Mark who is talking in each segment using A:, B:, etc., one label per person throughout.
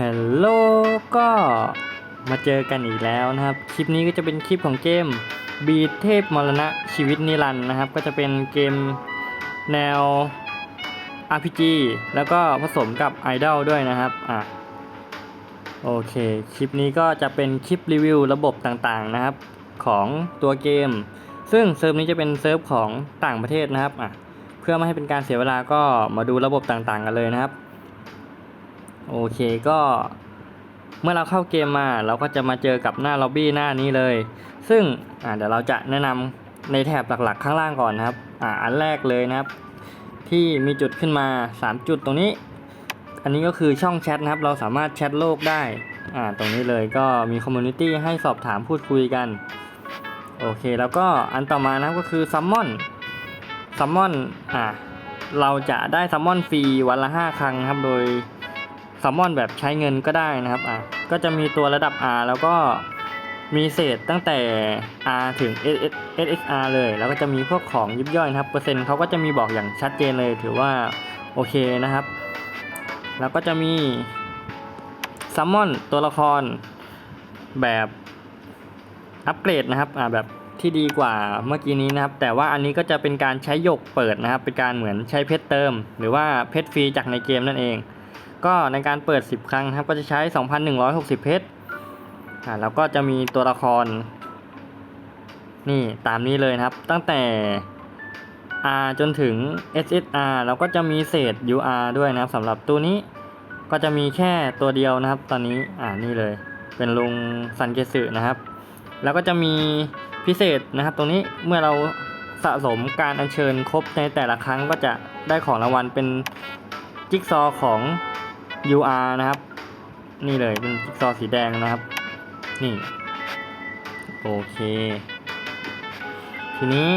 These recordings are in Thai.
A: ฮัลโหลก็มาเจอกันอีกแล้วนะครับ คลิปนี้ก็จะเป็นคลิปของเกมบีเทพมรณะชีวิตนิรันดร์นะครับ ก็จะเป็นเกมแนว RPG แล้วก็ผสมกับไอดอลด้วยนะครับอะโอเค คลิปนี้ก็จะเป็นคลิปรีวิวระบบต่างๆนะครับ ของตัวเกม ซึ่งเซิร์ฟนี้จะเป็นเซิร์ฟของต่างประเทศนะครับอะเพื่อไม่ให้เป็นการเสียเวลาก็มาดูระบบต่างๆกันเลยนะครับ โอเคก็เมื่อเราเข้าเกมมาเราก็จะมาเจอกับหน้าล็อบบี้หน้านี้เลย ซึ่งอ่าเดี๋ยวเราจะแนะนำในแถบหลักๆ ข้างล่างก่อนนะครับอ่าอันแรกเลยนะครับ ที่มีจุดขึ้นมา 3 จุดตรงนี้ อันนี้ก็คือช่องแชทนะครับ เราสามารถแชทโลกได้อ่าตรงนี้เลยก็มีคอมมูนิตี้ให้สอบถามพูดคุยกันโอเคแล้วก็อันต่อมานะครับก็คือซัมมอนซัมมอนอ่าเราจะได้ซัมมอนฟรีวันละ 5 ครั้งครับโดย ซัมมอนแบบใช้เงินก็ได้นะครับอะก็จะมีตัวระดับ R แล้วก็มีเศษตั้งแต่ R ถึง SSR เลย แล้วก็จะมีพวกของยิบย่อยนะครับ เปอร์เซ็นต์เขาก็จะมีบอกอย่างชัดเจนเลยถือว่าโอเคนะครับ แล้วก็จะมีซัมมอนตัวละครแบบอัปเกรดนะครับอ่าแบบที่ดีกว่าเมื่อกี้นี้นะครับ แต่ว่าอันนี้ก็จะเป็นการใช้หยกเปิดนะครับ เป็นการเหมือนใช้เพชรเติม หรือว่าเพชรฟรีจากในเกมนั่นเอง ก็ในการเปิด 10 ครั้งครับก็จะใช้ 2,160 เพชรอ่าแล้วก็จะมีตัวละคร นี่ตามนี้เลยนะครับ ตั้งแต่ R จนถึง SSR แล้วก็จะมีเศษ UR ด้วยนะครับสำหรับตัวนี้ก็จะมีแค่ตัวเดียวนะครับ ตอนนี้อ่านี่เลย เป็นลุงซันเกสึนะครับ แล้วก็จะมีพิเศษนะครับ ตรงนี้เมื่อเราสะสมการอัญเชิญครบในแต่ละครั้งก็จะได้ของรางวัลเป็นจิ๊กซอของ UR นะครับ นี่เลยเป็นจิ๊กซอสีแดงนะครับ นี่ โอเค ทีนี้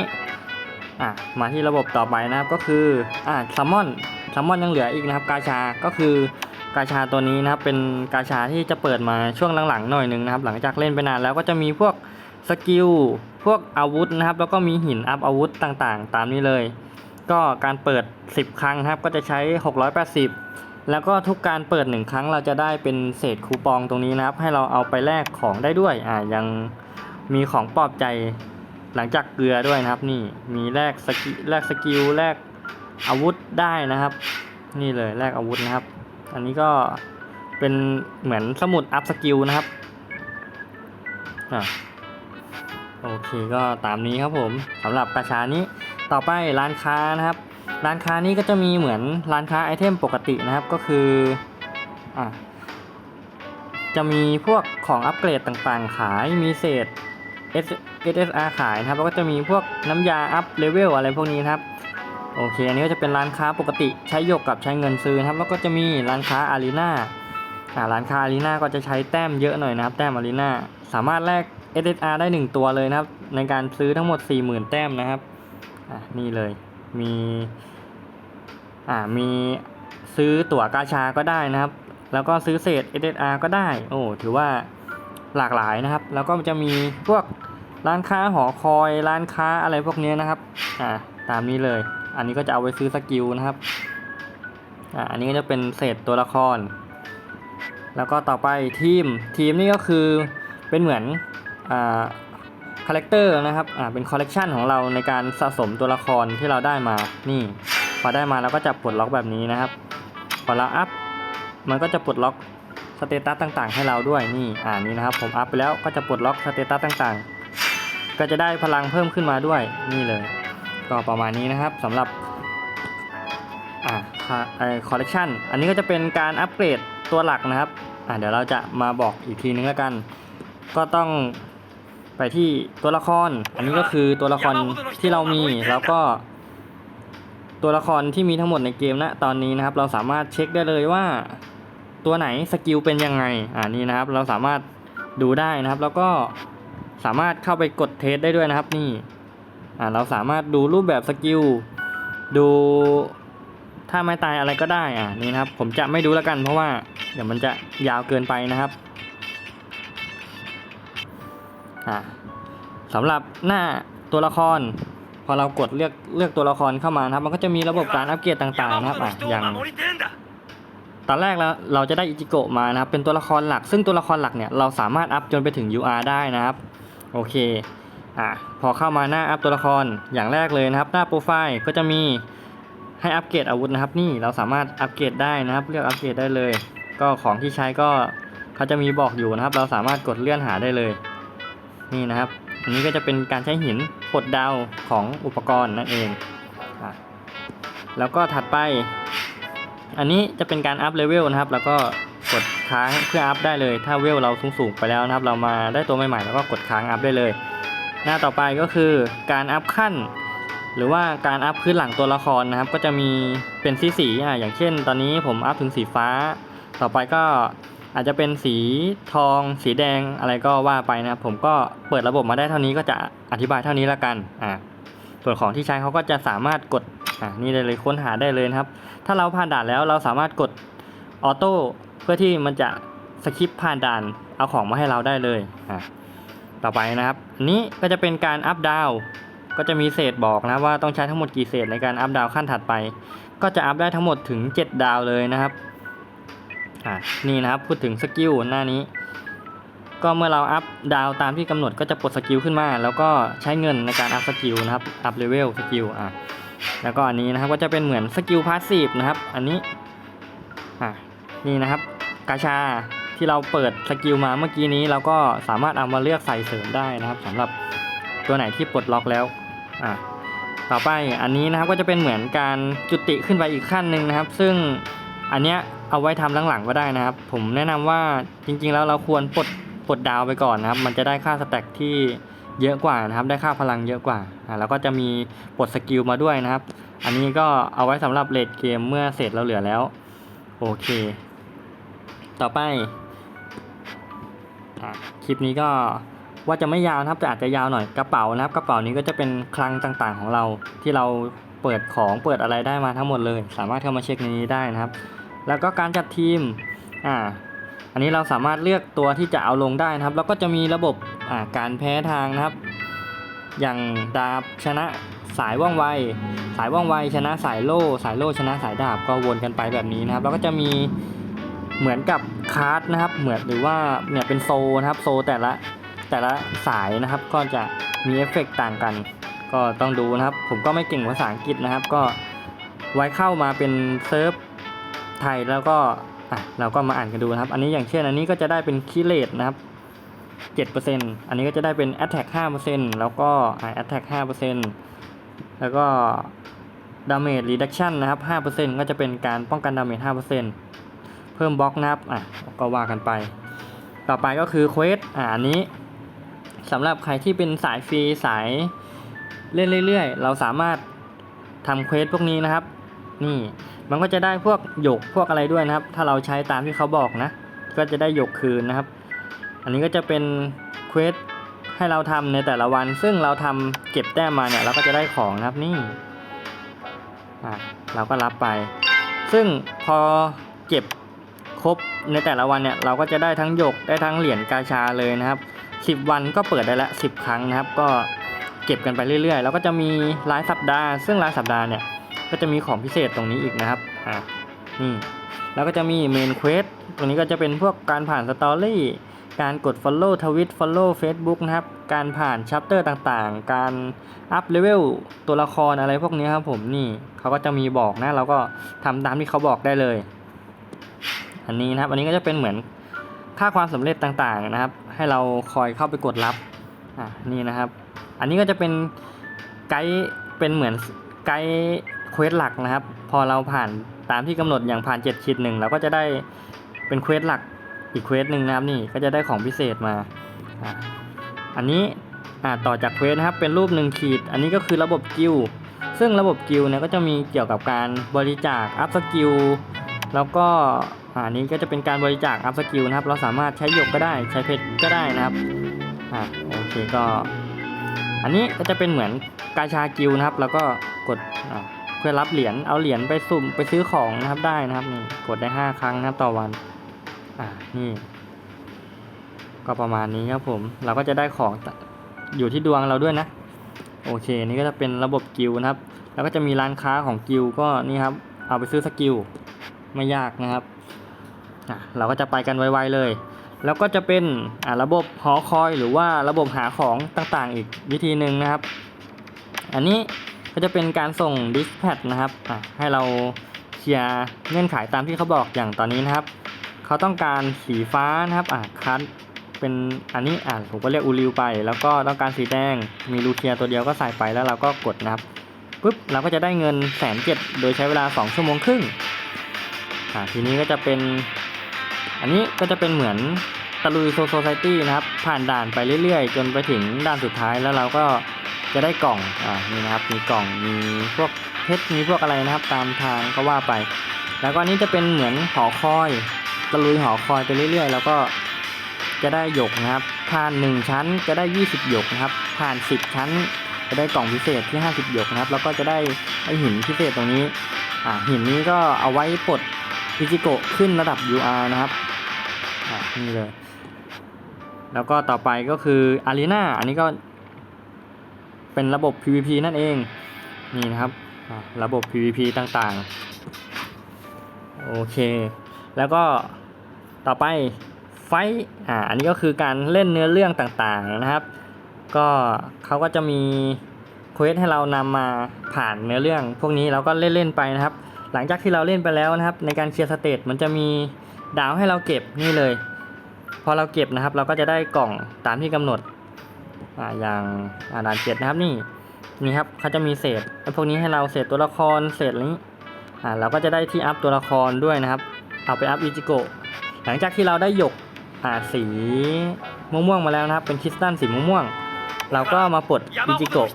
A: อะมาที่ระบบต่อไปนะครับก็คืออะซัมมอนซัมมอนยังเหลืออีกนะครับ กาชาก็คือกาชาตัวนี้นะครับเป็นกาชาที่จะเปิดมาช่วงหลังๆหน่อยหนึ่งนะครับ หลังจากเล่นไปนานแล้วก็จะมีพวกสกิลพวกอาวุธนะครับ แล้วก็มีหินอัพอาวุธต่างๆ ตามนี้เลย ก็การเปิด 10 ครั้งนะครับ ก็จะใช้ 680 แล้วก็ทุกการเปิดหนึ่งครั้งเราจะได้เป็นเศษคูปองตรงนี้นะครับ ให้เราเอาไปแลกของได้ด้วยอ่ายังมีของปลอบใจหลังจากเกลือด้วยนะครับ นี่มีแลกสกิแลกสกิลแลกอาวุธได้นะครับ นี่เลยแลกอาวุธนะครับ อันนี้ก็เป็นเหมือนสมุดอัพสกิลนะครับอ่าโอเคก็ตามนี้ครับผมสำหรับกระชานี้ต่อไปร้านค้านะครับ ร้านค้านี้ก็จะมีเหมือนร้านค้าไอเทมปกตินะครับก็คืออะจะมีพวกของอัปเกรดต่างๆ ขายมีเศษ S S R ขายนะครับแล้วก็จะมีพวกน้ำยาอัพเลเวลอะไรพวกนี้นะครับโอเคอันนี้ก็จะเป็นร้านค้าปกติใช้หยกกับใช้เงินซื้อนะครับแล้วก็จะมีร้านค้าอารีนาอ่าร้านค้าอารีนาก็จะใช้แต้มเยอะหน่อยนะครับ แต้มอารีนาสามารถแลก SSR ได้ 1 ตัวเลยนะครับ ในการซื้อทั้งหมด 40,000 แต้มนะครับอะนี่เลย มีอ่ามีซื้อตั๋วกาชาก็ได้นะครับ แล้วก็ซื้อเศษ SSR ก็ได้ โอ้ถือว่าหลากหลายนะครับ แล้วก็จะมีพวกร้านค้าหอคอย ร้านค้าอะไรพวกนี้นะครับอ่าตามนี้เลย อันนี้ก็จะเอาไว้ซื้อสกิลนะครับอ่าอันนี้ก็จะเป็นเศษตัวละคร แล้วก็ต่อไปทีมทีมนี่ก็คือเป็นเหมือนอ่า คาแรคเตอร์นะครับอ่าเป็นคอลเลกชันของเราในการสะสมตัวละครที่เราได้มานี่พอได้มาเราก็จะปลดล็อกแบบนี้นะครับพอเราอัพมันก็จะปลดล็อกสเตตัสต่างๆ ให้เราด้วยนี่อ่านี่นะครับ ผมอัพไปแล้วก็จะปลดล็อกสเตตัสต่างๆ ก็จะได้พลังเพิ่มขึ้นมาด้วยนี่เลย ก็ประมาณนี้นะครับสำหรับอ่าคอลเลกชันอันนี้ก็จะเป็นการอัปเกรดตัวหลักนะครับอ่าเดี๋ยวเราจะมาบอกอีกทีนึงแล้วกัน ก็ต้อง ไปที่ตัวละคร อันนี้ก็คือตัวละครที่เรามีแล้วก็ ตัวละครที่มีทั้งหมดในเกมณตอนนี้นะครับ เราสามารถเช็คได้เลยว่า ตัวไหนสกิลเป็นยังไงอ่านี่นะครับ เราสามารถดูได้นะครับ แล้วก็สามารถเข้าไปกดเทสได้ด้วยนะครับ นี่อ่าเราสามารถดูรูปแบบสกิลดูถ้าไม่ตายอะไรก็ได้อ่านี่นะครับ ผมจะไม่ดูแล้วกันเพราะว่าเดี๋ยวมันจะยาวเกินไปนะครับ อ่าสำหรับหน้าตัวละคร พอเรากดเลือกเลือกตัวละครเข้ามานะครับ มันก็จะมีระบบการอัปเกรดต่างๆนะครับอะอย่างตอนแรกเราเราจะได้อิจิโกะมานะครับ เป็นตัวละครหลัก ซึ่งตัวละครหลักเนี่ยเราสามารถอัพจนไปถึง UR ได้นะครับ โอเคอะพอเข้ามาหน้าอัพตัวละครอย่างแรกเลยนะครับ หน้าโปรไฟล์ก็จะมีให้อัปเกรดอาวุธนะครับ นี่เราสามารถอัปเกรดได้นะครับ เลือกอัปเกรดได้เลย ก็ของที่ใช้ก็เขาจะมีบอกอยู่นะครับ เราสามารถกดเลื่อนหาได้เลย นี่นะครับ อันนี้ก็จะเป็นการใช้หินปลดดาวของอุปกรณ์นั่นเองอแล้วก็ถัดไป อันนี้จะเป็นการอัพเลเวลนะครับ แล้วก็กดค้างเพื่ออัพได้เลย ถ้าเวลเราสูงๆไปแล้วนะครับ เรามาได้ตัวใหม่ๆแล้วก็กดค้างอัพได้เลย หน้าต่อไปก็คือการอัพขั้น หรือว่าการอัพพื้นหลังตัวละครนะครับ ก็จะมีเป็นสีสีอะอย่างเช่น ตอนนี้ผมอัพถึงสีฟ้า ต่อไปก็ อาจจะเป็นสีทอง สีแดงอะไรก็ว่าไปนะครับผมก็เปิดระบบมาได้เท่านี้ก็จะอธิบายเท่านี้ละกันอ่าส่วนของที่ใช้เขาก็จะสามารถกดอ่านี่ได้เลยค้นหาได้เลยนะครับ ถ้าเราผ่านด่านแล้วเราสามารถกดออโต้เพื่อที่มันจะสคิปผ่านด่านเอาของมาให้เราได้เลยอ่าต่อไปนะครับอันนี้ก็จะเป็นการอัพดาวก็จะมีเศษบอกนะว่าต้องใช้ทั้งหมดกี่เศษในการอัพดาวขั้นถัดไป ก็จะอัพได้ทั้งหมดถึง 7 ดาวเลยนะครับ อ่านี่นะครับพูดถึงสกิลหน้านี้ ก็เมื่อเราอัพดาวตามที่กำหนดก็จะปลดสกิลขึ้นมา แล้วก็ใช้เงินในการอัพสกิลนะครับอัพเลเวลสกิลอะแล้วก็อันนี้นะครับก็จะเป็นเหมือนสกิลพาสซีฟนะครับอันนี้อะนี่นะครับกาชาที่เราเปิดสกิลมาเมื่อกี้นี้เราก็สามารถเอามาเลือกใส่เสริมได้นะครับสำหรับตัวไหนที่ปลดล็อกแล้วอะต่อไปอันนี้นะครับก็จะเป็นเหมือนการจุติขึ้นไปอีกขั้นหนึ่งนะครับ ซึ่ง อันเนี้ยเอาไว้ทำหลังๆก็ได้นะครับ ผมแนะนำว่าจริงๆแล้วเราควรปลดปลดดาวไปก่อนนะครับ มันจะได้ค่าสแต็กที่เยอะกว่านะครับ ได้ค่าพลังเยอะกว่าอ่าแล้วก็จะมีปลดสกิลมาด้วยนะครับ อันนี้ก็เอาไว้สำหรับเลดเกมเมื่อเสร็จเราเหลือแล้ว โอเค ต่อไปอะคลิปนี้ก็ว่าจะไม่ยาวนะครับแต่อาจจะยาวหน่อยกระเป๋านะครับ กระเป๋านี้ก็จะเป็นคลังต่างๆของเราที่เราเปิดของเปิดอะไรได้มาทั้งหมดเลย สามารถเข้ามาเช็คในนี้ได้นะครับ แล้วก็การจัดทีมอ่าอันนี้เราสามารถเลือกตัวที่จะเอาลงได้นะครับ แล้วก็จะมีระบบอ่าการแพ้ทางนะครับ อย่างดาบชนะสายว่องไว สายว่องไวชนะสายโล่ สายโล่ชนะสายดาบก็วนกันไปแบบนี้นะครับ แล้วก็จะมีเหมือนกับคาร์ดนะครับ เหมือนหรือว่าเนี่ยเป็นโซนะครับโซแต่ละแต่ละสายนะครับก็จะมีเอฟเฟกต์ต่างกัน ก็ต้องดูนะครับ ผมก็ไม่เก่งภาษาอังกฤษนะครับ ก็ไว้เข้ามาเป็นเซิร์ฟ ไทยแล้วก็อะเราก็มาอ่านกันดูนะครับ อันนี้อย่างเช่นอันนี้ก็จะได้เป็นคีเลตนะครับ 7%อันนี้ก็จะได้เป็น Attack 5%แล้วก็อ่า Attack 5%แล้วก็ Damage Reduction นะครับ 5%ก็จะเป็นการป้องกัน Damage 5%เพิ่มบล็อกนะครับอะก็ว่ากันไป ต่อไปก็คือ Quest อ่าอันนี้สำหรับใครที่เป็นสายฟรีสายเล่นเรื่อยๆ เราสามารถทำเควสพวกนี้นะครับ นี่ มันก็จะได้พวกหยกพวกอะไรด้วยนะครับ ถ้าเราใช้ตามที่เขาบอกนะ ก็จะได้หยกคืนนะครับ อันนี้ก็จะเป็นเควสให้เราทำในแต่ละวัน ซึ่งเราทำเก็บแต้มมาเนี่ยเราก็จะได้ของนะครับนี่อะเราก็รับไป ซึ่งพอเก็บครบในแต่ละวันเนี่ยเราก็จะได้ทั้งหยกได้ทั้งเหรียญกาชาเลยนะครับ 10 วันก็เปิดได้ละ 10 ครั้งนะครับ ก็เก็บกันไปเรื่อยๆ แล้วก็จะมีรายสัปดาห์ ซึ่งรายสัปดาห์เนี่ย ก็จะมีของพิเศษตรงนี้อีกนะครับอะนี่แล้วก็จะมีเมนเควสตรงนี้ก็จะเป็นพวกการผ่านสตอรี่การกด Follow ทวิต Follow Facebook นะครับ การผ่านชัปเตอร์ต่างๆ การอัพเลเวลตัวละครอะไรพวกนี้ครับผมนี่เขาก็จะมีบอกนะ เราก็ทำตามที่เขาบอกได้เลย อันนี้นะครับ อันนี้ก็จะเป็นเหมือนค่าความสำเร็จต่างๆนะครับ ให้เราคอยเข้าไปกดรับอะนี่นะครับ อันนี้ก็จะเป็นไกด์เป็นเหมือนไกด์ เควสหลักนะครับ พอเราผ่านตามที่กำหนดอย่างผ่าน7ขีดหนึ่งเราก็จะได้เป็นเควสหลักอีกเควสหนึ่งนะครับนี่ก็จะได้ของพิเศษมา อันนี้ต่อจากเควสนะครับเป็นรูปหนึ่งขีด อันนี้ก็คือระบบกิลซึ่งระบบกิลเนี่ยก็จะมีเกี่ยวกับการบริจาคอัพสกิลแล้วก็อันนี้ก็จะเป็นการบริจาคอัพสกิลนะครับ เราสามารถใช้หยกก็ได้ใช้เพชรก็ได้นะครับอ่าโอเคก็ อันนี้ก็จะเป็นเหมือนกาชากิลนะครับ แล้วก็กดอ่า เพื่อรับเหรียญเอาเหรียญไปสุ่มไปซื้อของนะครับได้นะครับนี่กดได้ 5 ครั้งนะครับต่อวันอ่านี่ ก็ประมาณนี้ครับผมเราก็จะได้ของอยู่ที่ดวงเราด้วยนะ โอเค นี่ก็จะเป็นระบบกิลนะครับ แล้วก็จะมีร้านค้าของกิลก็นี่ครับ เอาไปซื้อสกิลไม่ยากนะครับอะเราก็จะไปกันไวๆเลย แล้วก็จะเป็นอะระบบหอคอยหรือว่าระบบหาของต่างๆ อีกวิธีหนึ่งนะครับ อันนี้ ก็จะเป็นการส่งดิสแพดนะครับให้เราเคลียร์เงื่อนไขตามที่เขาบอกอย่างตอนนี้นะครับ เขาต้องการสีฟ้านะครับอะคัดเป็นอันนี้อะผมก็เรียกอูริวไป แล้วก็ต้องการสีแดงมีลูเคียตัวเดียวก็ใส่ไปแล้วเราก็กดนะครับปุ๊บเราก็จะได้เงินแสนเจ็ดโดยใช้เวลา 2 ชั่วโมงครึ่งอะทีนี้ก็จะเป็น อันนี้ก็จะเป็นเหมือนตะลุยโซโซไซตี้นะครับ ผ่านด่านไปเรื่อยๆ จนไปถึงด่านสุดท้ายแล้วเราก็ จะได้กล่องอ่านี่นะครับมีกล่องมีพวกเพชรมีพวกอะไรนะครับ ตามทางก็ว่าไป แล้วก็อันนี้จะเป็นเหมือนหอคอยตะลุยหอคอยไปเรื่อย ๆ แล้วก็จะได้หยกนะครับ ผ่าน 1 ชั้นจะได้ 20 หยกนะครับ ผ่าน 10 ชั้น จะได้กล่องพิเศษที่ 50 หยกนะครับ แล้วก็จะได้ไอหินพิเศษตรงนี้อ่าหินนี้ก็เอาไว้ปลดพิจิโกะขึ้นระดับ UR นะครับอะนี่เลย แล้วก็ต่อไปก็คือ Arena อันนี้ก็ เป็นระบบ PVP นั่นเอง นี่นะครับ ระบบ PVP ต่างๆ โอเค แล้วก็ต่อไปไฟท์อ่า อันนี้ก็คือการเล่นเนื้อเรื่องต่างๆนะครับ ก็เขาก็จะมีเควสให้เรานำมาผ่านเนื้อเรื่อง พวกนี้เราก็เล่นๆไปนะครับ หลังจากที่เราเล่นไปแล้วนะครับ ในการเคลียร์สเตจมันจะมีดาวให้เราเก็บนี่เลย พอเราเก็บนะครับ เราก็จะได้กล่องตามที่กำหนด ออย่างอาด่านเจ็ดนะครับนี่นี่ครับเขาจะมีเศษไอ้พวกนี้ให้เราเศษตัวละครเศษอะไรนี้อ่าเราก็จะได้ที่อัพตัวละครด้วยนะครับ เอาไปอัพอิจิโกะหลังจากที่เราได้หยกอ่าสีม่วงๆมาแล้วนะครับ เป็นคริสตัลสีม่วงๆเราก็มาปลดอิจิโกะ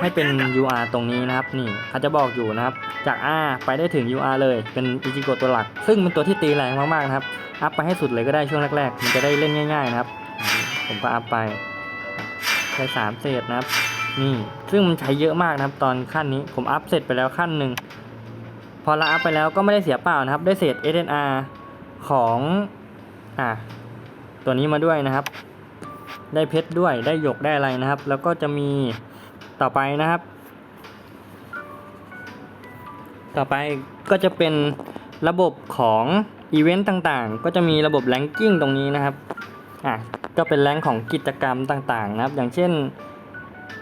A: ให้เป็น UR ตรงนี้นะครับ นี่เขาจะบอกอยู่นะครับ จาก R ไปได้ถึง UR เลยเป็นอิจิโกะตัวหลัก ซึ่งเป็นตัวที่ตีแรงมากๆนะครับอัพไปให้สุดเลยก็ได้ช่วงแรกๆ มันจะได้เล่นง่าย ๆ นะครับ ผมก็อัพไป ช้สามเศษนะครับ นี่ซึ่งมันใช้เยอะมากนะครับ ตอนขั้นนี้ผมอัพเสร็จไปแล้วขั้นหนึ่งพอเราอัพไปแล้วก็ไม่ได้เสียเปล่านะครับ ได้เศษ SNR ของอะตัวนี้มาด้วยนะครับ ได้เพชรด้วยได้หยกได้อะไรนะครับ แล้วก็จะมีต่อไปนะครับ ต่อไปก็จะเป็นระบบของอีเวนต์ต่างๆ ก็จะมีระบบแรงกิ้งตรงนี้นะครับอะ ก็เป็นแรงของกิจกรรมต่างๆนะครับ อย่างเช่น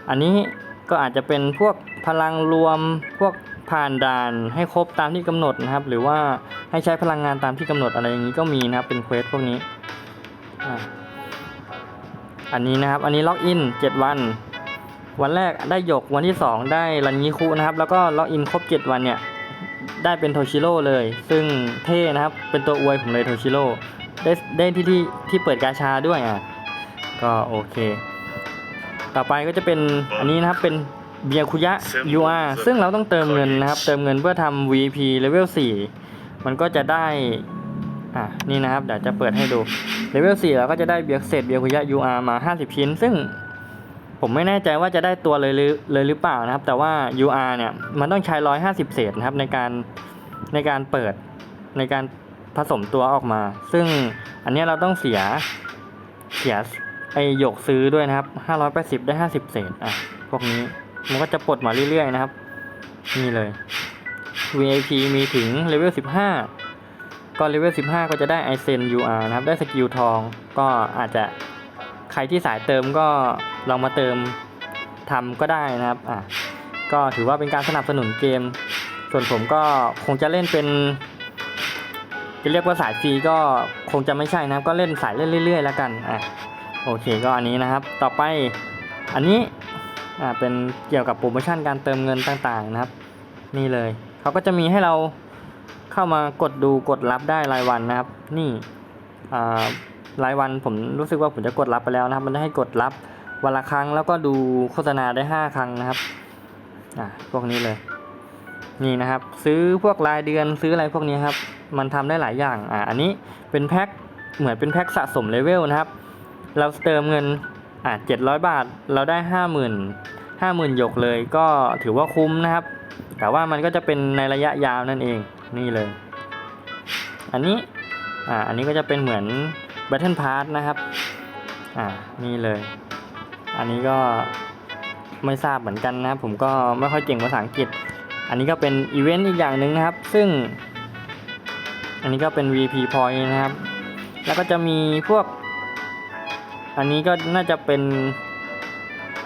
A: อันนี้ก็อาจจะเป็นพวกพลังรวมพวกผ่านด่านให้ครบตามที่กำหนดนะครับ หรือว่าให้ใช้พลังงานตามที่กำหนดอะไรอย่างนี้ก็มีนะครับเป็นเควสพวกนี้อันนี้นะครับ อันนี้ล็อกอิน7วัน วันแรกได้หยกวันที่ 2 ได้รันยิคุนะครับ แล้วก็ล็อกอินครบ 7 วันเนี่ยได้เป็นโทชิโร่เลย ซึ่งเท่นะครับ เป็นตัวอวยผมเลยโทชิโร่ ได้ได้ที่ที่ที่เปิดกาชาด้วยอะก็โอเค ต่อไปก็จะเป็นอันนี้นะครับเป็นเบียคุยะ UR ซึ่งเราต้องเติมเงินนะครับ เติมเงินเพื่อทำ VP level 4 มันก็จะได้ อะ นี่นะครับ เดี๋ยวจะเปิดให้ดูเลเวล4เราก็จะได้เบียเศษเบียคุยะ UR มา 50 ชิ้น ซึ่งผมไม่แน่ใจว่าจะได้ตัวเลยหรือเลยหรือเปล่านะครับ แต่ว่า UR เนี่ย มันต้องใช้ 150 เศษนะครับในการในการเปิดในการ ผสมตัวออกมา ซึ่งอันนี้เราต้องเสียเสียไอหยกซื้อด้วยนะครับ580ได้50เศษอะพวกนี้มันก็จะปลดมาเรื่อยๆนะครับ นี่เลย VIP มีถึงเลเวล15 ก็เลเวล15 ก็จะได้ไอเซน UR นะครับ ได้สกิลทอง ก็อาจจะใครที่สายเติมก็ลองมาเติมทำก็ได้นะครับ อะ ก็ถือว่าเป็นการสนับสนุนเกม ส่วนผมก็คงจะเล่นเป็น จะเรียกว่าสายฟรีก็คงจะไม่ใช่นะครับ ก็เล่นสายเล่นเรื่อยๆ แล้วกันอะโอเคก็อันนี้นะครับ ต่อไปอันนี้อ่าเป็นเกี่ยวกับโปรโมชั่นการเติมเงินต่างๆนะครับ นี่เลยเขาก็จะมีให้เราเข้ามากดดูกดรับได้รายวันนะครับ นี่อ่ารายวันผมรู้สึกว่าผมจะกดรับไปแล้วนะครับ มันจะให้กดรับวันละครั้งแล้วก็ดูโฆษณาได้ 5 ครั้งนะครับอ่าพวกนี้เลย นี่นะครับ ซื้อพวกรายเดือนซื้ออะไรพวกนี้ครับ มันทำได้หลายอย่างอ่าอันนี้เป็นแพ็คเหมือนเป็นแพ็คสะสมเลเวลนะครับ เราเติมเงินอ่าเจ็ดร้อยบาท เราได้ห้าหมื่นห้าหมื่นหยกเลยก็ถือว่าคุ้มนะครับ แต่ว่ามันก็จะเป็นในระยะยาวนั่นเองนี่เลย อันนี้อ่าอันนี้ก็จะเป็นเหมือน Battle Pass นะครับอ่านี่เลย อันนี้ก็ไม่ทราบเหมือนกันนะครับผมก็ไม่ค่อยเก่งภาษาอังกฤษ อันนี้ก็เป็นอีเวนต์อีกอย่างหนึ่งนะครับ ซึ่ง อันนี้ก็เป็น VP point นะครับ แล้วก็จะมีพวก อันนี้ก็น่าจะเป็น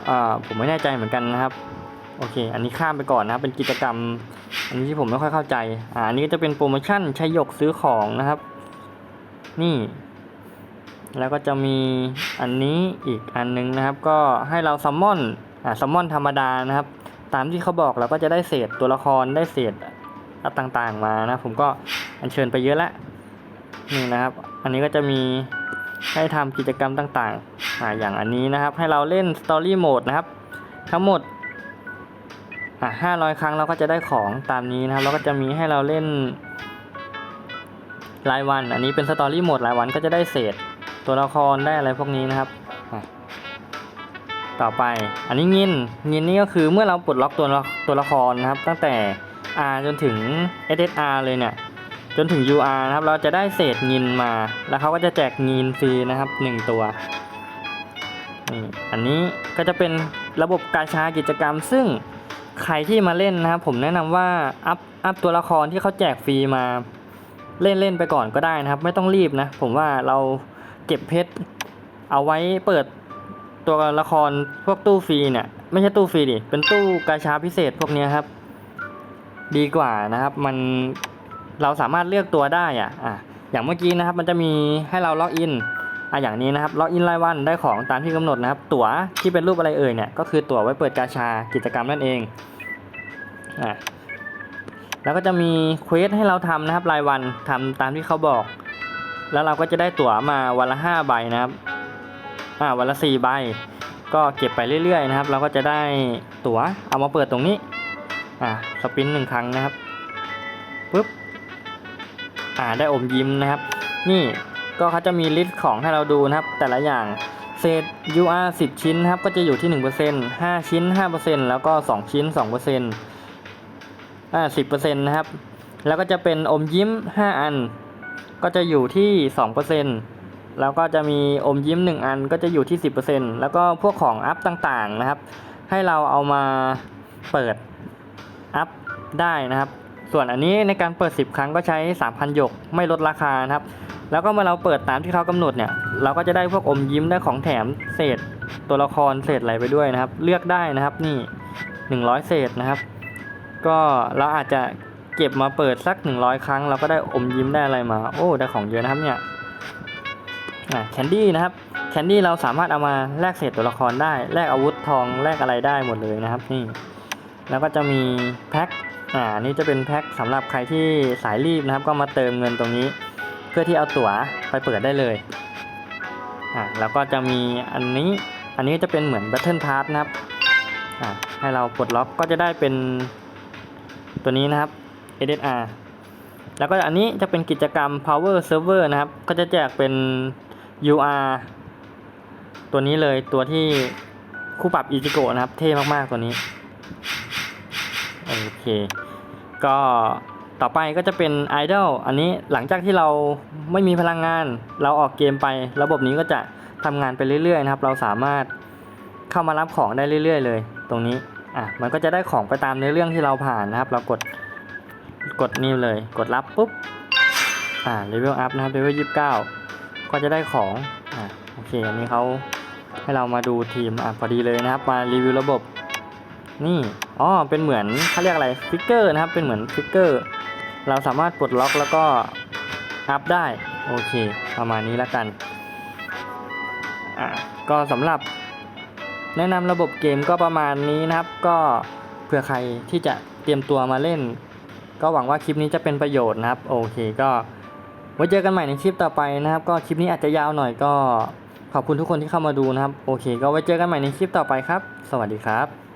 A: อ่าผมไม่แน่ใจเหมือนกันนะครับ โอเค อันนี้ข้ามไปก่อนนะครับ เป็นกิจกรรม อันนี้ที่ผมไม่ค่อยเข้าใจ อ่า อันนี้ก็จะเป็นโปรโมชั่นใช้หยกซื้อของนะครับ นี่ แล้วก็จะมีอันนี้อีกอันนึงนะครับ ก็ให้เราซัมมอน อ่า ซัมมอนธรรมดานะครับ ตามที่เขาบอกเราก็จะได้เศษตัวละครได้เศษต่างๆมานะ ผมก็ อัญเชิญไปเยอะแล้วนี่นะครับ อันนี้ก็จะมีให้ทำกิจกรรมต่างๆอ่าอย่างอันนี้นะครับ ให้เราเล่น Story Mode นะครับ ทั้งหมดอะห้าร้อยครั้งเราก็จะได้ของตามนี้นะครับ แล้วก็จะมีให้เราเล่นรายวัน อันนี้เป็นสตอรี่โหมดรายวันก็จะได้เศษตัวละครได้อะไรพวกนี้นะครับ ต่อไป อันนี้งินงินนี่ก็คือเมื่อเราปลดล็อกตัวละตัวละครนะครับ ตั้งแต่ R จนถึง SSR เลยเนี่ย จนถึง UR นะครับ เราจะได้เศษงินมา แล้วเขาก็จะแจกงินฟรีนะครับหนึ่งตัว อันนี้ก็จะเป็นระบบกาชากิจกรรม ซึ่งใครที่มาเล่นนะครับ ผมแนะนำว่าอัพอัพตัวละครที่เขาแจกฟรีมาเล่นเล่นไปก่อนก็ได้นะครับ ไม่ต้องรีบนะ ผมว่าเราเก็บเพชรเอาไว้เปิดตัวละครพวกตู้ฟรีเนี่ย ไม่ใช่ตู้ฟรีดิเป็นตู้กาชาพิเศษพวกนี้ครับ ดีกว่านะครับ มัน เราสามารถเลือกตัวได้อะอะอย่างเมื่อกี้นะครับมันจะมีให้เราล็อกอินอะอย่างนี้นะครับล็อกอินรายวันได้ของตามที่กำหนดนะครับ ตั๋วที่เป็นรูปอะไรเอ่ยเนี่ยก็คือตั๋วไว้เปิดกาชากิจกรรมนั่นเองอะแล้วก็จะมีเควสให้เราทำนะครับรายวันทำตามที่เขาบอก แล้วเราก็จะได้ตั๋วมาวันละ 5 ใบนะครับอ่าวันละ 4 ใบ ก็เก็บไปเรื่อยๆนะครับ เราก็จะได้ตั๋วเอามาเปิดตรงนี้อ่าสปินหนึ่งครั้งนะครับปุ๊บ อ่าได้อมยิ้มนะครับ นี่ก็เขาจะมีลิสต์ของให้เราดูนะครับ แต่ละอย่างเศษ UR 10 ชิ้นครับก็จะอยู่ที่ 1% 5 ชิ้น 5%แล้วก็ 2 ชิ้น 2%อ่า10%นะครับ แล้วก็จะเป็นอมยิ้ม 5 อัน ก็จะอยู่ที่ 2%แล้วก็จะมีอมยิ้ม 1 อันก็จะอยู่ที่ 10%แล้วก็พวกของอัพต่างๆนะครับ ให้เราเอามาเปิดอัพได้นะครับ ส่วนอันนี้ในการเปิด 10 ครั้งก็ใช้ 3,000 หยกไม่ลดราคานะครับ แล้วก็เมื่อเราเปิดตามที่เขากำหนดเนี่ยเราก็จะได้พวกอมยิ้มได้ของแถมเศษตัวละครเศษอะไรไปด้วยนะครับ เลือกได้นะครับนี่ 100 เศษนะครับ ก็เราอาจจะเก็บมาเปิดสัก 100 ครั้ง เราก็ได้อมยิ้มได้อะไรมา โอ้ได้ของเยอะนะครับเนี่ยแคนดี้นะครับแคนดี้เราสามารถเอามาแลกเศษตัวละครได้แลกอาวุธทองแลกอะไรได้หมดเลยนะครับนี่แล้วก็จะมีแพ็ค อ่านี่จะเป็นแพ็คสำหรับใครที่สายรีบนะครับ ก็มาเติมเงินตรงนี้ เพื่อที่เอาตั๋วไปเปิดได้เลยอ่าแล้วก็จะมีอันนี้อันนี้จะเป็นเหมือน Battle Pass นะครับอ่าให้เราปลดล็อกก็จะได้เป็นตัวนี้นะครับ SSR แล้วก็อันนี้จะเป็นกิจกรรม Power Server นะครับ ก็จะแจกเป็น UR ตัวนี้เลยตัวที่คู่ปรับอิจิโกะนะครับ เท่มากๆตัวนี้ โอเค ก็ต่อไปก็จะเป็น Idol อันนี้หลังจากที่เราไม่มีพลังงาน เราออกเกมไป ระบบนี้ก็จะทำงานไปเรื่อยๆนะครับ เราสามารถเข้ามารับของได้เรื่อย ๆ เลย ตรงนี้อะมันก็จะได้ของไปตามในอเรื่องที่เราผ่านนะครับ เรากดกดนี่เลย กดรับปุ๊บอ่าเลเวลอัพนะครับเลเวลยี่สิบเก้าก็จะได้ของอ่าโอเคอันนี้เขาให้เรามาดูทีมอะพอดีเลยนะครับ มารีวิวระบบนี่ อ๋อเป็นเหมือนเขาเรียกอะไรฟิกเกอร์นะครับ เป็นเหมือนฟิกเกอร์ เราสามารถปลดล็อกแล้วก็อัพได้ โอเค ประมาณนี้แล้วกัน อ่าก็สำหรับ แนะนำระบบเกมก็ประมาณนี้นะครับ ก็เผื่อใครที่จะเตรียมตัวมาเล่น ก็หวังว่าคลิปนี้จะเป็นประโยชน์นะครับ โอเค ก็ไว้เจอกันใหม่ในคลิปต่อไปนะครับ ก็คลิปนี้อาจจะยาวหน่อยก็ขอบคุณทุกคนที่เข้ามาดูนะครับ โอเค ก็ไว้เจอกันใหม่ในคลิปต่อไปครับ สวัสดีครับ